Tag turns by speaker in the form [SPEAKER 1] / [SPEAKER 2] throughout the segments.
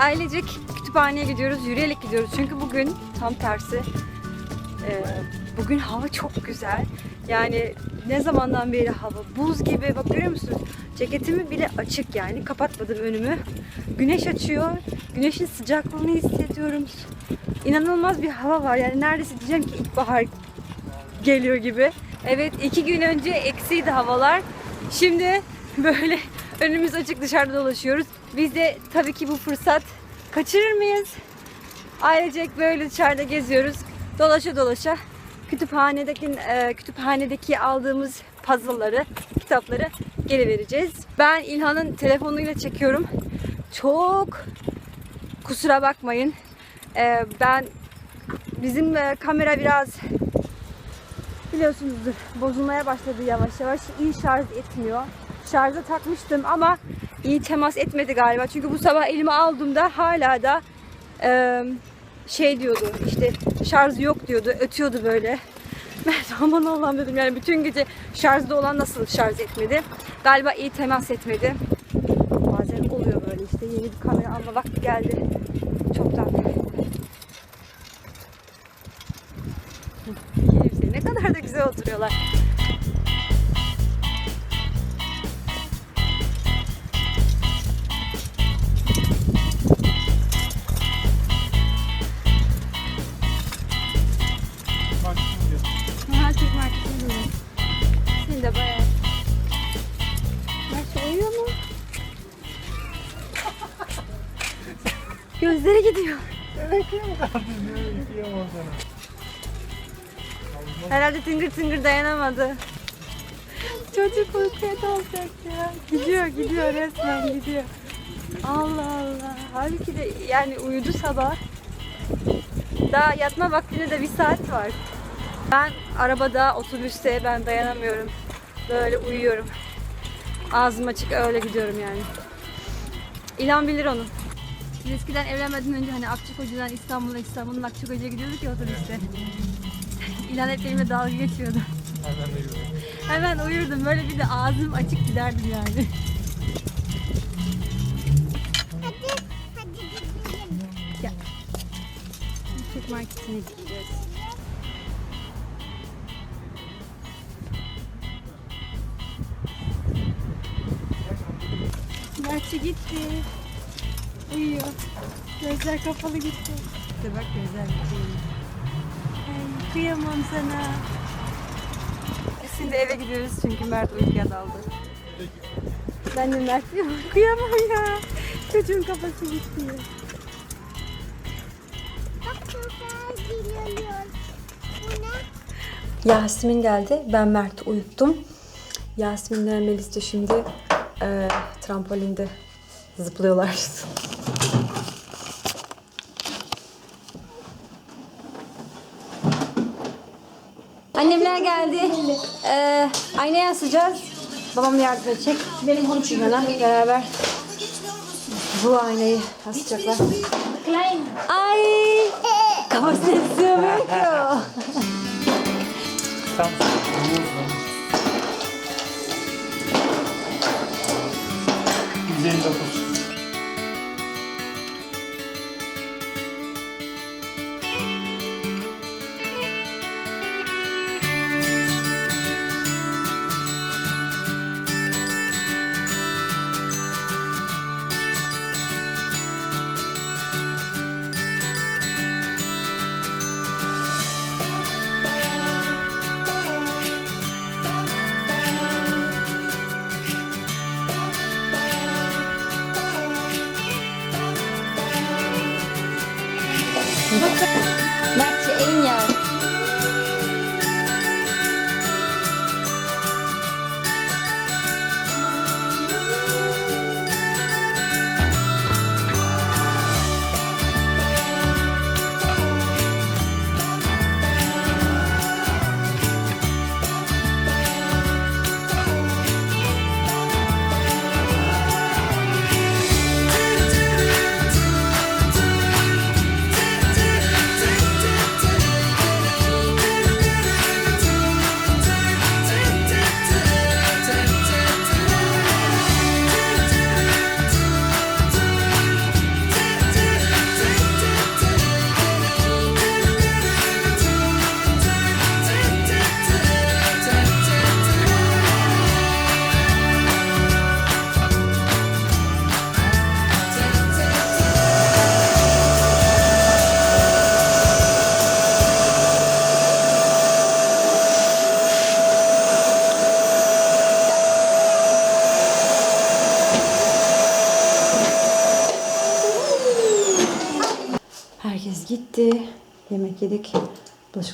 [SPEAKER 1] Ailecek kütüphaneye gidiyoruz, yürüyerek gidiyoruz. Çünkü bugün tam tersi. Ee, bugün hava çok güzel. Yani ne zamandan beri hava buz gibi. Bak görüyor musunuz? Ceketimi bile açık yani. Kapatmadım önümü. Güneş açıyor. Güneşin sıcaklığını hissediyorum. İnanılmaz bir hava var. Yani neredeyse diyeceğim ki ilkbahar geliyor gibi. Evet iki gün önce eksiydi havalar. Şimdi böyle önümüz açık dışarıda dolaşıyoruz. Biz de tabii ki bu fırsat kaçırır mıyız? Ailecek böyle dışarıda geziyoruz. Dolaşa dolaşa kütüphanedeki e, kütüphanedeki aldığımız puzzle'ları, kitapları geri vereceğiz. Ben İlhan'ın telefonuyla çekiyorum. Çok kusura bakmayın. E, ben bizim e, kamera biraz biliyorsunuzdur bozulmaya başladı yavaş yavaş. İyi şarj etmiyor. Şarja takmıştım ama iyi temas etmedi galiba. Çünkü bu sabah elime aldığımda hala da e, şey diyordu işte şarj yok diyordu. Ötüyordu böyle. Ben aman Allah'ım dedim yani bütün gece şarjda olan nasıl şarj etmedi. Galiba iyi temas etmedi. Bazen oluyor böyle işte yeni bir kamera alma vakti geldi. Çoktan. Hepsi ne kadar da güzel oturuyorlar. Tıngır dayanamadı. Çocuk uykuya dalacak ya. Gidiyor gidiyor resmen gidiyor. Allah Allah. Halbuki de yani uyudu sabah. Daha yatma vaktine de bir saat var. Ben arabada, otobüste ben dayanamıyorum. Böyle uyuyorum. Ağzım açık öyle gidiyorum yani. İlan bilir onu. Biz eskiden evlenmeden önce hani Akçakoca'dan İstanbul'a, İstanbul'dan Akçakoca'ya gidiyorduk ya otobüste. İlan hep benimle dalga geçiyordu. Hemen uyurdum. Böyle bir de ağzım açık giderdim yani.
[SPEAKER 2] Hadi, hadi gidelim.
[SPEAKER 1] Türk marketine gideceğiz. Mertçe gitti. Uyuyor. Gözler kapalı gitti. İşte bak gözler gitti. Kıyamam sana. Biz şimdi eve gidiyoruz çünkü Mert uykuya daldı. Ben de Mert diyorum. Kıyamam ya. Çocuğun kafası gitti. Yasmin geldi. Ben Mert'i uyuttum. Yasmin'le Melis de şimdi e, trampolində zıplıyorlar. Geldi. Ee, aynaya asacağız. Babam da yardım edecek. Benim konuşmana beraber bu aynayı asacaklar. Ay! Kafasına sığmıyor ki o.
[SPEAKER 3] Tam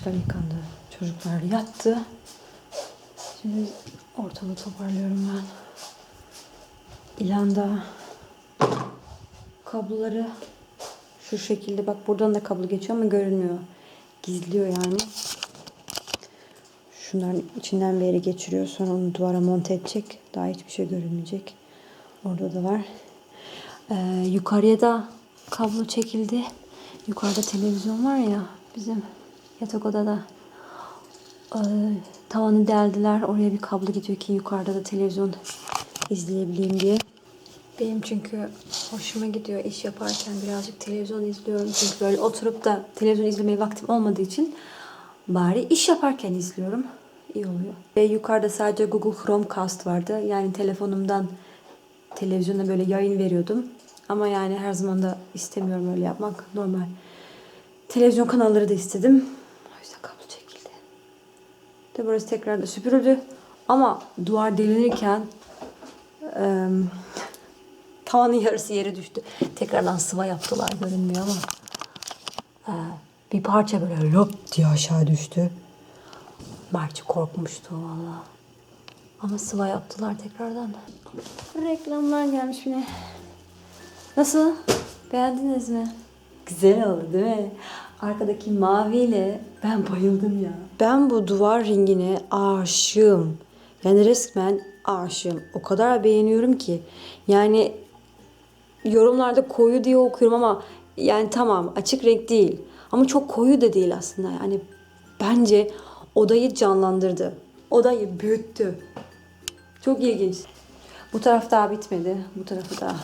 [SPEAKER 1] Bulaşıklar yıkandı. Çocuklar yattı. Şimdi ortalığı toparlıyorum ben. İlanda kabloları şu şekilde bak buradan da kablo geçiyor ama görünmüyor. Gizliyor yani. Şunların içinden bir yere geçiriyor. Sonra onu duvara monte edecek. Daha hiçbir şey görünmeyecek. Orada da var. Ee, yukarıya da kablo çekildi. Yukarıda televizyon var ya bizim yatak odada. Ee, tavanı deldiler. Oraya bir kablo gidiyor ki yukarıda da televizyon izleyebileyim diye. Benim çünkü hoşuma gidiyor iş yaparken birazcık televizyon izliyorum. Çünkü böyle oturup da televizyon izlemeye vaktim olmadığı için bari iş yaparken izliyorum. İyi oluyor. Ve yukarıda sadece Google Chromecast vardı. Yani telefonumdan televizyona böyle yayın veriyordum. Ama yani her zaman da istemiyorum öyle yapmak. Normal. Televizyon kanalları da istedim. Yüzden kablo çekildi. De burası tekrar da süpürüldü. Ama duvar delinirken eee tavanın yarısı yere düştü. Tekrardan sıva yaptılar görünmüyor ama. Ee, bir parça böyle lop diye aşağı düştü. Marci korkmuştu valla. Ama sıva yaptılar tekrardan. Reklamlar gelmiş yine. Nasıl? Beğendiniz mi? Güzel oldu değil mi? Arkadaki maviyle ben bayıldım ya. Ben bu duvar ringine aşığım. Yani resmen aşığım. O kadar beğeniyorum ki. Yani yorumlarda koyu diye okuyorum ama yani tamam açık renk değil. Ama çok koyu da değil aslında. Yani bence odayı canlandırdı. Odayı büyüttü. Çok ilginç. Bu taraf daha bitmedi. Bu tarafı da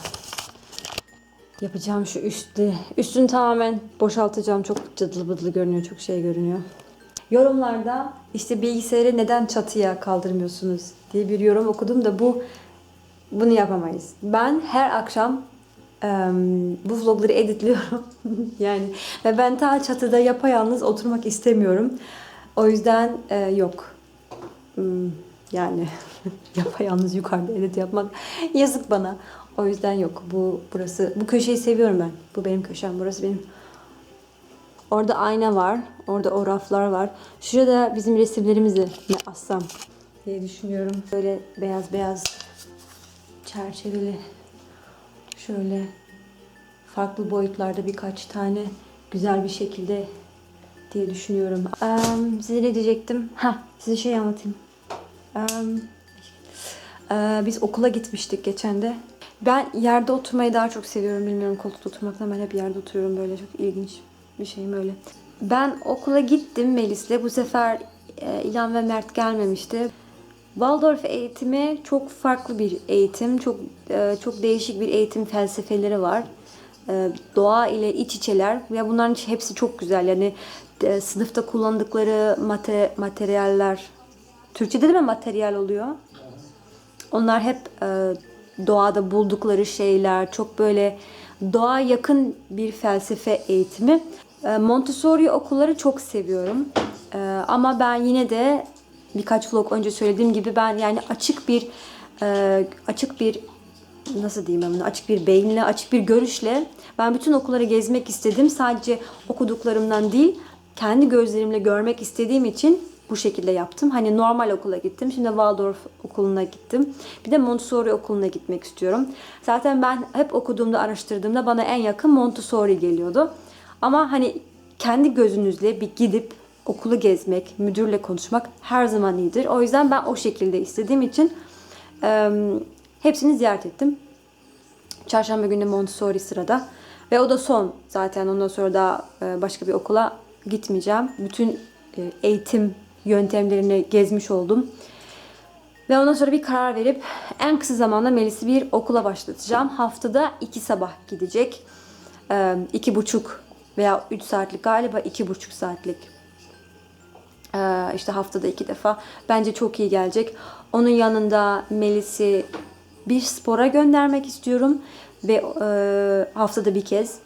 [SPEAKER 1] yapacağım şu üstte. Üstünü tamamen boşaltacağım. Çok cıdıl bıdılı görünüyor. Çok şey görünüyor. Yorumlarda işte bilgisayarı neden çatıya kaldırmıyorsunuz diye bir yorum okudum da bu bunu yapamayız. Ben her akşam em, bu vlogları editliyorum. yani ve ben ta çatıda yapayalnız oturmak istemiyorum. O yüzden e, yok. Hmm, yani yapayalnız yukarıda edit yapmak yazık bana. O yüzden yok. Bu burası bu köşeyi seviyorum ben. Bu benim köşem. Burası benim Orada ayna var. Orada o raflar var. Şurada bizim resimlerimizi ne assam diye düşünüyorum. Böyle beyaz beyaz çerçeveli şöyle farklı boyutlarda birkaç tane güzel bir şekilde diye düşünüyorum. Em, size ne diyecektim? Ha, size şey anlatayım. Em, e, biz okula gitmiştik geçen de. Ben yerde oturmayı daha çok seviyorum. Bilmiyorum koltukta oturmaktan ben hep yerde oturuyorum böyle çok ilginç bir şeyim öyle. Ben okula gittim Melis'le. Bu sefer e, İlhan ve Mert gelmemişti. Waldorf eğitimi çok farklı bir eğitim. Çok e, çok değişik bir eğitim felsefeleri var. E, doğa ile iç içeler ve bunların hepsi çok güzel. Yani sınıfta kullandıkları mate, materyaller Türkçe'de de mi materyal oluyor? Onlar hep doğada buldukları şeyler, çok böyle doğa yakın bir felsefe eğitimi. E, Montessori okulları çok seviyorum. E, ama ben yine de birkaç vlog önce söylediğim gibi ben yani açık bir e, açık bir nasıl diyeyim ben bunu açık bir beyinle, açık bir görüşle ben bütün okulları gezmek istedim. Sadece okuduklarımdan değil, kendi gözlerimle görmek istediğim için bu şekilde yaptım. Hani normal okula gittim. Şimdi Waldorf okuluna gittim. Bir de Montessori okuluna gitmek istiyorum. Zaten ben hep okuduğumda, araştırdığımda bana en yakın Montessori geliyordu. Ama hani kendi gözünüzle bir gidip okulu gezmek, müdürle konuşmak her zaman iyidir. O yüzden ben o şekilde istediğim için e, hepsini ziyaret ettim. Çarşamba günü Montessori sırada. Ve o da son zaten. Ondan sonra da başka bir okula gitmeyeceğim. Bütün eğitim yöntemlerini gezmiş oldum. Ve ondan sonra bir karar verip en kısa zamanda Melis'i bir okula başlatacağım. Haftada iki sabah gidecek. E, iki buçuk veya üç saatlik galiba iki buçuk saatlik. E, işte haftada iki defa. Bence çok iyi gelecek. Onun yanında Melis'i bir spora göndermek istiyorum ve e, haftada bir kez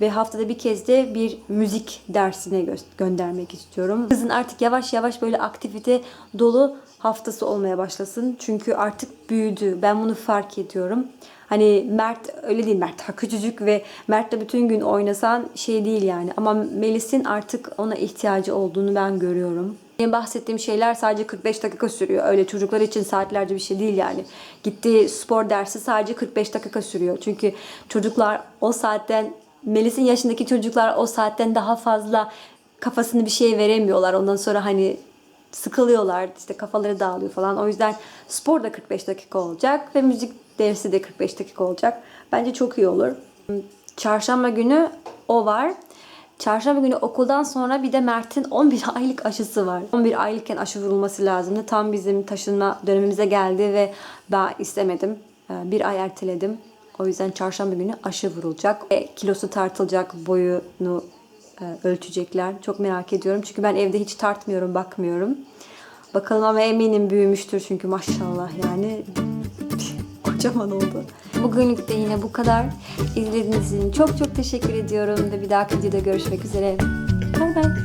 [SPEAKER 1] ve haftada bir kez de bir müzik dersine gö- göndermek istiyorum. Kızın artık yavaş yavaş böyle aktivite dolu haftası olmaya başlasın. Çünkü artık büyüdü. Ben bunu fark ediyorum. Hani Mert öyle değil Mert daha küçücük ve Mert'le bütün gün oynasan şey değil yani. Ama Melis'in artık ona ihtiyacı olduğunu ben görüyorum. Benim bahsettiğim şeyler sadece 45 dakika sürüyor. Öyle çocuklar için saatlerce bir şey değil yani. Gittiği spor dersi sadece 45 dakika sürüyor. Çünkü çocuklar o saatten Melis'in yaşındaki çocuklar o saatten daha fazla kafasını bir şeye veremiyorlar. Ondan sonra hani sıkılıyorlar, işte kafaları dağılıyor falan. O yüzden spor da 45 dakika olacak ve müzik dersi de 45 dakika olacak. Bence çok iyi olur. Çarşamba günü o var. Çarşamba günü okuldan sonra bir de Mert'in 11 aylık aşısı var. 11 aylıkken aşı vurulması lazımdı. Tam bizim taşınma dönemimize geldi ve ben istemedim. Ee, Bir ay erteledim. O yüzden çarşamba günü aşı vurulacak. E, kilosu tartılacak, boyunu e, ölçecekler. Çok merak ediyorum. Çünkü ben evde hiç tartmıyorum, bakmıyorum. Bakalım ama eminim büyümüştür çünkü maşallah yani kocaman oldu. Bugünlük de yine bu kadar. İzlediğiniz için çok çok teşekkür ediyorum ve bir dahaki videoda görüşmek üzere. Bay bay.